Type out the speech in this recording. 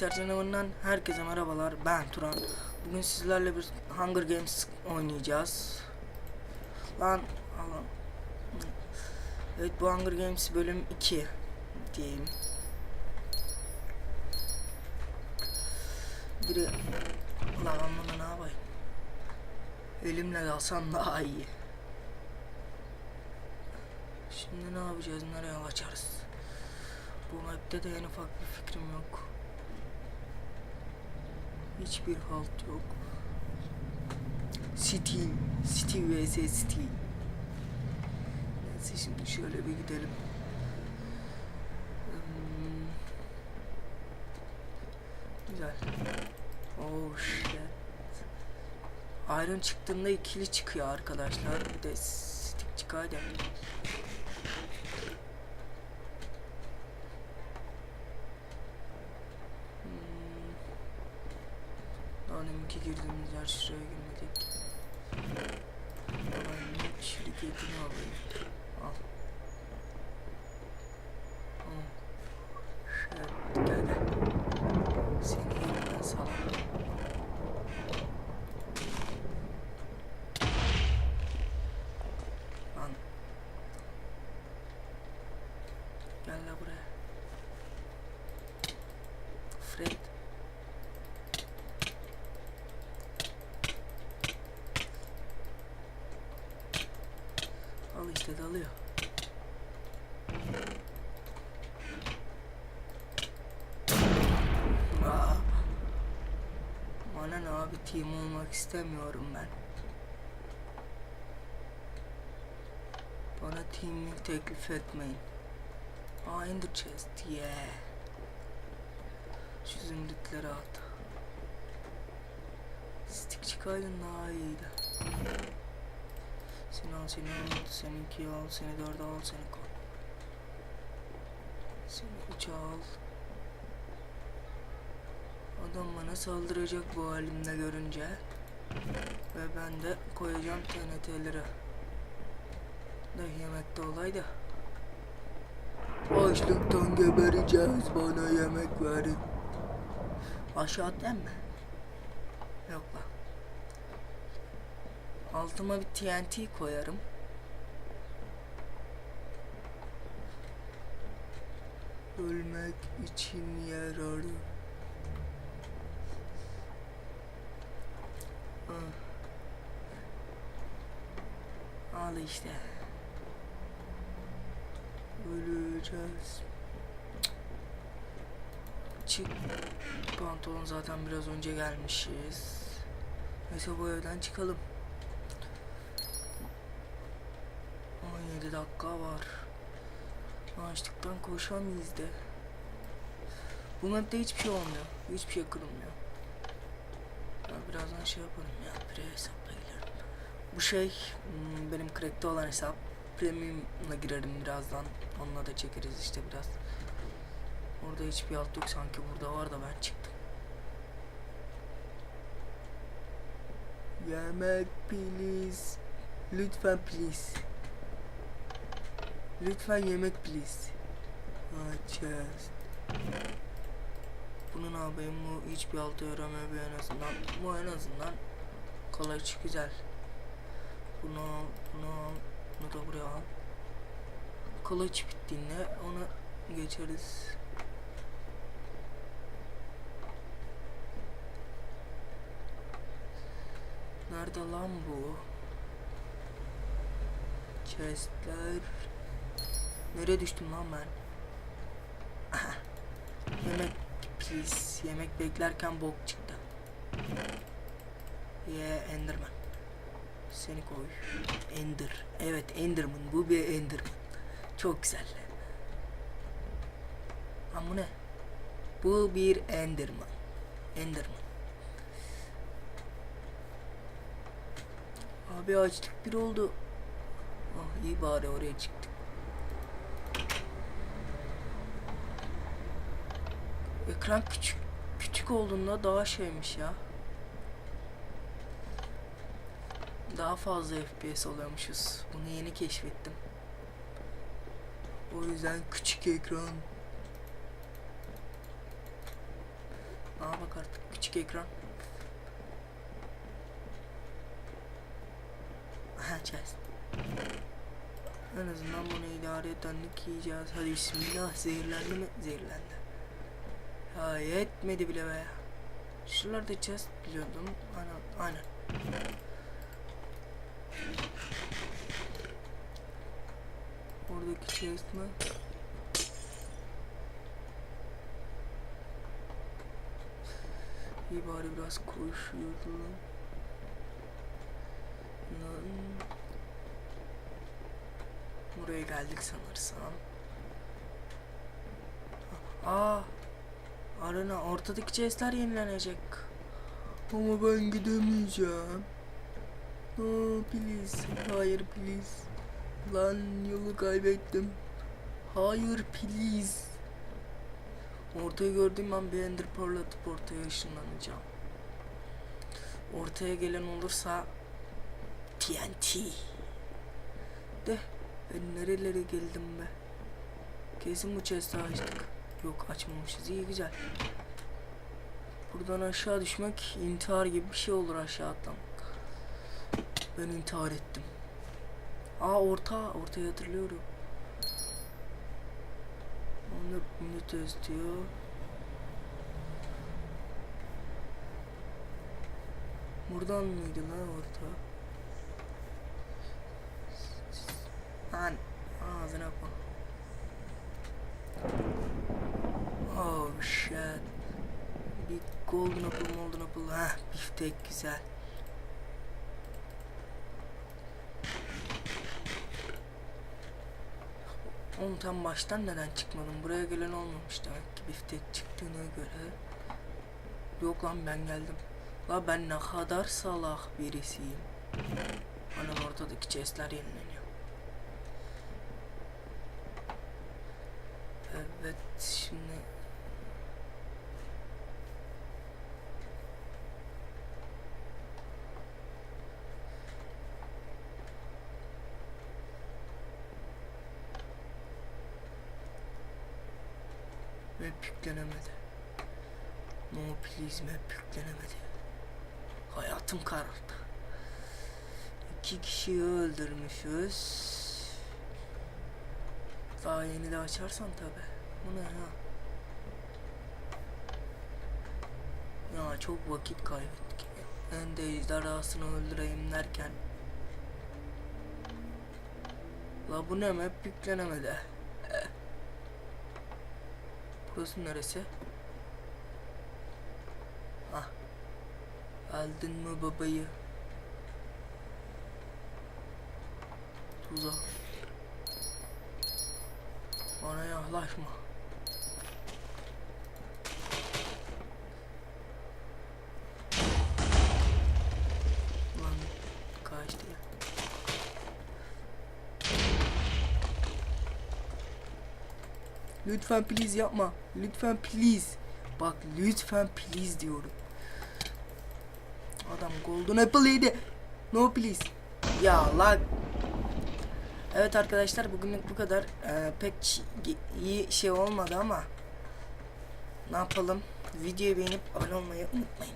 Bilgisayar canavarından herkese merhabalar. Ben Turan. Bugün sizlerle bir Hunger Games oynayacağız. Lan Allah. Evet bu Hunger Games bölüm 2 diyeyim. Biri Lan bunu ne yapayım? Elimle dalsam daha iyi. Şimdi ne yapacağız? Nereye kaçarız? Bu map'te de en ufak bir fikrim yok. Hiçbir halt yok. City, City vs City. Neyse şimdi şöyle bir gidelim. Hmm. Güzel. Oh shit. Iron çıktığında ikili çıkıyor arkadaşlar. Bir de stick çıkar demiş. Daha deminki girdiğimiz yer şuraya girmedik. Oranın şirketini alayım. Al. Tamam. Şöyle gel gel. Seni yerimden salam. Lan. Gel la buraya. Fred. Al işte dalıyor. Aa. Bana ne abi team olmak istemiyorum ben. Bana teamlik teklif etmeyin. Aa ender chest yeah. Şu zümrütleri at. Stick çıkaydın daha iyiydi. Seni al, seni al, seninki al, seni dörde al, seni koy. Seni üçe al. Adam bana saldıracak bu halimde görünce. Ve ben de koyacağım TNT'leri. Ne yemekte olaydı. Açlıktan gebereceğiz bana yemek verin. Aşağı atlayayım mı? Yok lan. Altıma bir TNT koyarım. Ölmek için yer arı. Al işte. Öleceğiz. Çık. Pantolon zaten biraz önce gelmişiz. Neyse bu evden çıkalım. 17 dakika var. Açlıktan koşamayız de. Bu map'te hiçbir şey olmuyor. Hiçbir şey kırılmıyor. Ya birazdan şey yaparım ya. Pre hesapla girerim. Bu şey hmm, benim crack'te olan hesap. Premium'la girerim birazdan. Onunla da çekeriz işte biraz. Orada hiçbir alt yok sanki burada var da ben çıktım. Yemek please. Lütfen please. Lütfen yemek please. Açız. Bunu ne? Bu hiçbir altı yaramıyor bir en azından. Bu en azından kılıç güzel. Bunu bunu bunu da buraya al. Kılıç bittiğinde onu geçeriz. Nerede lan bu? Chestler. Nereye düştüm lan ben? Yemek please. Yemek beklerken bok çıktı. Ye yeah, Enderman. Seni koy. Ender. Evet Enderman. Bu bir Enderman. Çok güzel. Lan bu ne? Bu bir Enderman. Enderman. Abi açtık bir oldu. Oh iyi bari oraya çıktık. Ekran küçük küçük olduğunda daha şeymiş ya. Daha fazla FPS alıyormuşuz. Bunu yeni keşfettim. O yüzden küçük ekran. Aa bak artık küçük ekran. Aha chest. En azından bunu idare edenlik yiyeceğiz. Hadi bismillah. Zehirlendi mi? Zehirlendi. Ya yetmedi bile be. Şuralarda chest biliyordum. Aynen. Aynen. Oradaki chest mi? İyi bari biraz koşuyordum. Buraya geldik sanırsam. Aa, arena ortadaki chestler yenilenecek. Ama ben gidemeyeceğim. No please, hayır please. Lan yolu kaybettim. Hayır please. Ortayı gördüğüm an bir ender pearl atıp ortaya ışınlanacağım. Ortaya gelen olursa TNT. De ben nerelere geldim be. Kesin bu chest'i açtık. Yok açmamışız iyi güzel. Buradan aşağı düşmek intihar gibi bir şey olur aşağı atlamak. Ben intihar ettim. Aa orta, ortayı hatırlıyorum. 14 minut istiyor. Buradan mıydı lan orta? Lan ağzına bak. Shit. Bir golden apple golden apple. Heh biftek güzel. Oğlum tam baştan neden çıkmadım? Buraya gelen olmamış demek ki biftek çıktığına göre. Yok lan ben geldim. La ben ne kadar salak birisiyim. Hani ortadaki chestler yenileniyor. Evet şimdi Map yüklenemedi. No please map yüklenemedi. Hayatım karardı. İki kişiyi öldürmüşüz. Daha yeni de açarsan tabi. Bu ne ha? Ya çok vakit kaybettik. En de ejderhasını öldüreyim derken. La bu ne map yüklenemedi. Burası neresi? Ah. Aldın mı babayı? Tuzak. Bana yaklaşma. Lan kaçtı ya. Lütfen please yapma. Lütfen please. Bak lütfen please diyorum. Adam golden apple yedi. No please. Ya lan. Evet arkadaşlar bugünlük bu kadar. Ee, pek iyi şey olmadı ama ne yapalım? Videoyu beğenip abone olmayı unutmayın.